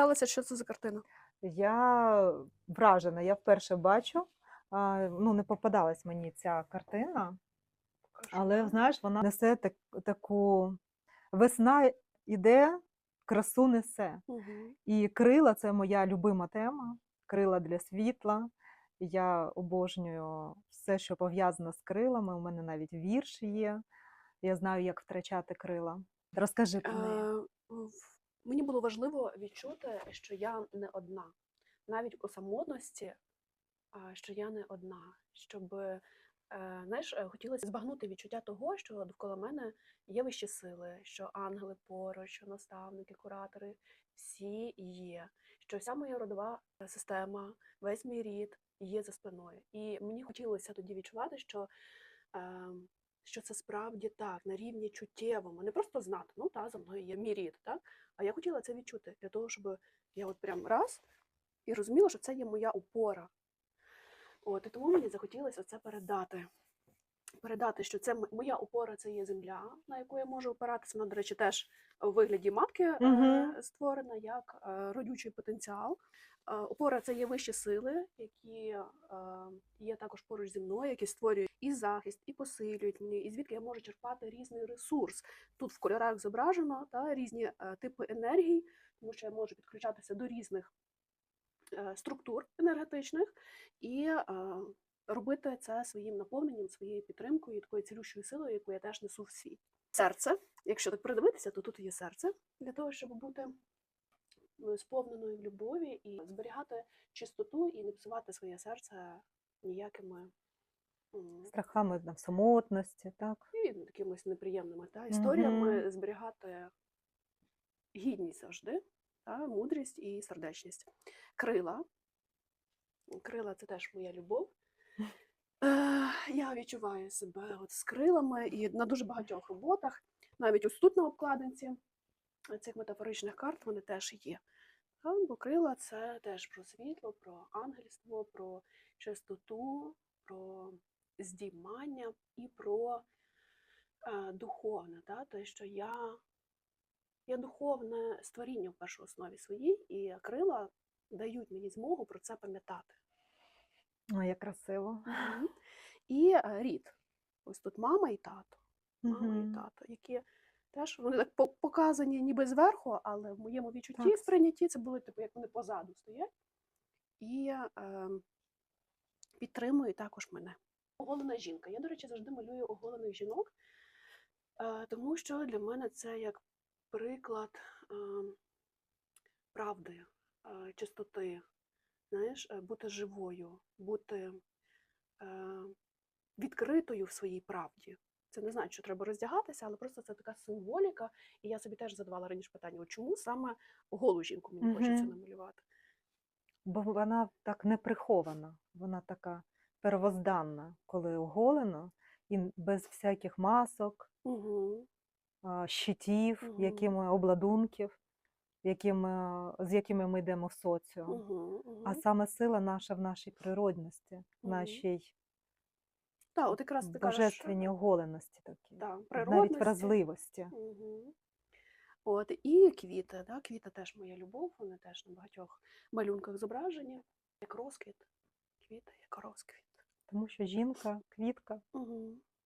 запиталася, що це за картина. Я вражена, я вперше бачу. Ну, не попадалась мені ця картина, але знаєш, вона несе так, таку весна іде, красу несе. Угу. І крила це моя любима тема. Крила для світла. Я обожнюю все, що пов'язано з крилами. У мене навіть вірш є. Я знаю, як втрачати крила. Розкажи про неї. Мені було важливо відчути, що я не одна, навіть у самотності, що я не одна, щоб е, знаєш, е, хотілося збагнути відчуття того, що довкола мене є вищі сили, що ангели поруч, що наставники, куратори всі є, що вся моя родова система, весь мій рід є за спиною. І мені хотілося тоді відчувати, що. Що це справді так, на рівні чуттєвому, не просто знати, ну та за мною є мій рід, так? А я хотіла це відчути для того, щоб я от прям раз і розуміла, що це є моя опора. От, і тому мені захотілося це передати. Передати, що це моя опора це є земля, на яку я можу опиратися. Вона, до речі, теж у вигляді матки Мгм. створена як е, родючий потенціал. Е, Опора це є вищі сили, які є також поруч зі мною, які створюють і захист, і посилюють мені, і звідки я можу черпати різний ресурс. Тут в кольорах зображено та, різні типи енергій, тому що я можу підключатися до різних структур енергетичних і робити це своїм наповненням, своєю підтримкою, такою цілющою силою, яку я теж несу в світ. Серце, якщо так придивитися, то тут є серце для того, щоб бути е, сповненою в любові і зберігати чистоту і не псувати своє серце ніякими Страхами там, самотності, так? і якимись неприємними та, історіями, зберігати гідність завжди, та, мудрість і сердечність. Крила. Крила це теж моя любов. Е, я відчуваю себе от з крилами і на дуже багатьох роботах, навіть ось тут на обкладинці цих метафоричних карт вони теж є. Бо крила це теж про світло, про ангельство, про чистоту, про здіймання і про е, духовне. Та? Те, що я, я духовне створіння в першій основі своїй, і крила дають мені змогу про це пам'ятати. Ой, як красиво. І рід. Ось тут мама і тато. Мама і тато, які теж вони так показані ніби зверху, але в моєму відчутті Так. сприйнятті це були типу, як вони позаду стоять. І е, підтримують також мене. Оголена жінка. Я, до речі, завжди малюю оголених жінок, е, тому що для мене це як приклад е, правди, е, чистоти, знаєш, е, бути живою, бути е, відкритою в своїй правді. Це не значить, що треба роздягатися, але просто це така символіка. І я собі теж задавала раніше питання: чому саме голу жінку мені хочеться намалювати? Бо вона так не прихована, вона така первозданна, коли оголена, і без всяких масок, Угу. щитів, Мгм. якими обладунків, якими, з якими ми йдемо в соціум. Угу. А саме сила наша в нашій природності, в Мгм. нашій Так, от якраз ти кажеш, божественній оголеності такій, да, навіть вразливості. Угу. От, і квіти. Да? Квіти теж моя любов, вони теж на багатьох малюнках зображені, як розквіт. Квіти, як розквіт. Тому що жінка, квітка, Угу.